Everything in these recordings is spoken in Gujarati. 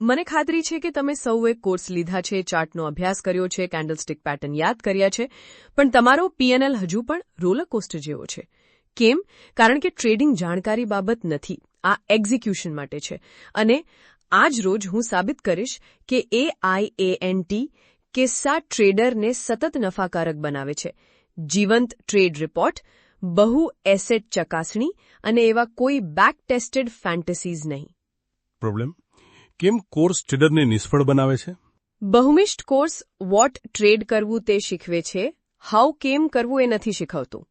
મને ખાતરી છે કે તમે સૌએ કોર્સ લીધા છે, ચાર્ટનો અભ્યાસ કર્યો છે, કેન્ડલસ્ટિક પેટર્ન યાદ કર્યા છે, પણ તમારો પીએનએલ હજુ પણ રોલર કોસ્ટર જેવો છે. કેમ? કારણ કે ટ્રેડિંગ જાણકારી બાબત નથી. આ એક્ઝિક્યુશન માટે છે. અને આજ રોજ હું સાબિત કરીશ કે એઆઈએએનટી કિસ્સા ટ્રેડરને સતત નફાકારક બનાવે છે. જીવંત ટ્રેડ રિપોર્ટ, બહુ એસેટ ચકાસણી અને એવા કોઈ બેક ટેસ્ટેડ ફેન્ટસીઝ નહીં. પ્રોબ્લેમ કેમ કોર્સ ટ્રેડરને નિષ્ફળ બનાવે છે? બહુમિષ્ટ કોર્સ વોટ ટ્રેડ કરવું તે શીખવે છે, હાઉ કેમ કરવું એ નથી શીખવતું.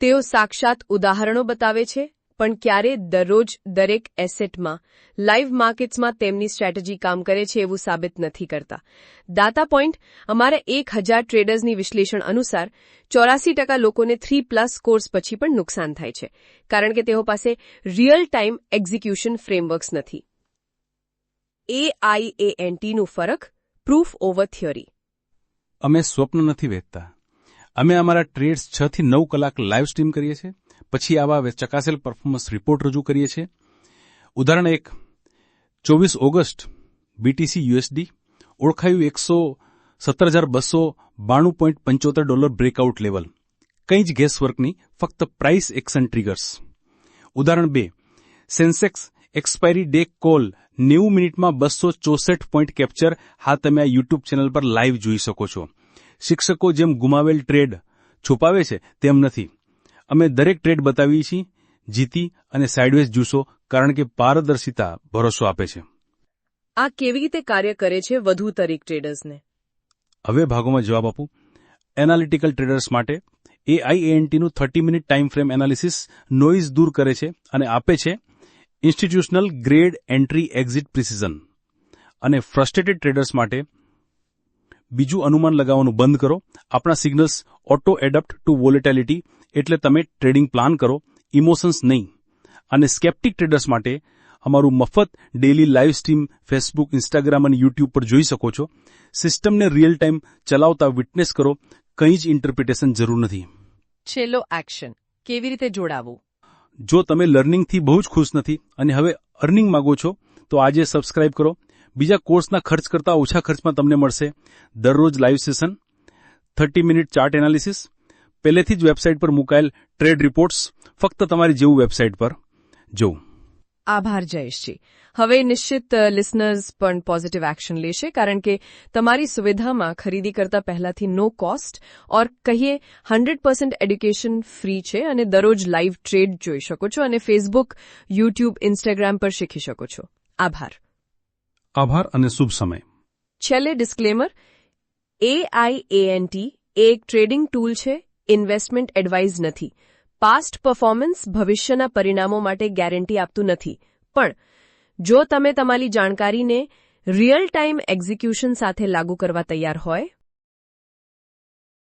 તેઓ સાક્ષાત ઉદાહરણો બતાવે છે, પણ ક્યારે દરરોજ દરેક એસેટમાં લાઇવ માર્કેટ્સમાં તેમની સ્ટ્રેટેજી કામ કરે છે એવું સાબિત નથી કરતા. દાતા પોઈન્ટ અમારા એક હજાર ટ્રેડર્સની વિશ્લેષણ અનુસાર, ચોરાસી ટકા લોકોને થ્રી પ્લસ કોર્સ પછી પણ નુકસાન થાય છે, કારણ કે તેઓ પાસે રિયલ ટાઈમ એક્ઝિક્યુશન ફ્રેમવર્ક્સ નથી. એઆઈએએનટીનું ફરક પ્રૂફ ઓવર થિયરી અમે સ્વપ્ન નથી વેચતા. અમે અમારા ટ્રેડ્સ છ થી નવ કલાક લાઈવ સ્ટ્રીમ કરીએ છીએ. પછી આવા ચકાસેલ પરફોર્મન્સ રિપોર્ટ રજૂ કરીએ છીએ. ઉદાહરણ એક, ચોવીસ ઓગસ્ટ બીટીસી યુએસડી ઓળખાયું એકસો સત્તર હજાર બસો બાણું પોઈન્ટ પંચોતેર ડોલર બ્રેકઆઉટ લેવલ કંઈ જ ગેસવર્કની ફક્ત પ્રાઇસ એક્શન ટ્રિગર્સ ઉદાહરણ બે સેન્સેક્સ એક્સપાયરી ડે કોલ નેવું મિનિટમાં બસો ચોસઠ પોઈન્ટ કેપ્ચર હા તમે આ યુટ્યુબ ચેનલ પર લાઈવ જોઈ શકો છો. શિક્ષકો જેમ ગુમાવેલ ટ્રેડ છુપાવે છે તેમ નથી. અમે દરેક ટ્રેડ બતાવીએ છીએ જીતી અને સાઇડવેઝ જુસો કારણ કે પારદર્શિતા ભરોસો આપે છે. આ કેવી રીતે કાર્ય કરે છે વધુ તરીક ટ્રેડર્સને હવે ભાગોમાં જવાબ આપું. એનાલિટિકલ ટ્રેડર્સ માટે એઆઈએએનટીનું thirty minute time frame analysis noise દૂર કરે છે અને આપે છે institutional grade entry exit precision અને ફ્રસ્ટ્રેટેડ ટ્રેડર્સ માટે બીજું અનુમાન લગાવવાનું બંધ કરો. આપણા signals auto adapt to volatility એટલે તમે ટ્રેડિંગ પ્લાન કરો, ઇમોશન્સ નહીં. અને સ્કેપ્ટિક ટ્રેડર્સ માટે અમારું મફત daily live stream Facebook, Instagram અને યુટ્યુબ પર જોઈ શકો છો. સિસ્ટમને રિયલ ટાઈમ ચલાવતા વિટનેસ કરો. કંઈ જ ઇન્ટરપ્રિટેશન જરૂર નથી. છેલ્લો એક્શન. કેવી રીતે જોડાવું? જો તમે લર્નિંગથી બહુ જ ખુશ નથી અને હવે અર્નિંગ માંગો છો, તો આજે સબસ્ક્રાઇબ કરો. બીજા કોર્સના ખર્ચ કરતાં ઓછા ખર્ચમાં તમને મળશે દરરોજ live session, thirty minute chart analysis, પહેલેથી જ વેબસાઇટ પર મુકાયેલ ટ્રેડ રિપોર્ટ્સ, ફક્ત તમારી જેવું વેબસાઇટ પર. જોવું. આભાર જયેશજી. હવે નિશ્ચિત લિસનર્સ પણ પોઝિટિવ એક્શન લેશે કારણ કે તમારી સુવિધામાં ખરીદી કરતા પહેલાથી નો કોસ્ટ ઓર કહીએ હંડ્રેડ પર્સન્ટ એડ્યુકેશન ફ્રી છે અને દરરોજ લાઈવ ટ્રેડ જોઈ શકો છો અને ફેસબુક યુટ્યુબ ઇન્સ્ટાગ્રામ પર શીખી શકો છો. આભાર. આભાર અને શુભ સમય. છેલ્લે ડિસ્ક્લેમર એઆઈએએનટી એક ટ્રેડિંગ ટૂલ છે ઇન્વેસ્ટમેન્ટ એડવાઇઝ નથી. પાસ્ટ પરફોર્મન્સ ભવિષ્યના પરિણામો માટે ગેરંટી આપતું નથી. પણ, જો તમે તમારી જાણકારીને રિયલ ટાઈમ એક્ઝિક્યુશન સાથે લાગુ કરવા તૈયાર હોય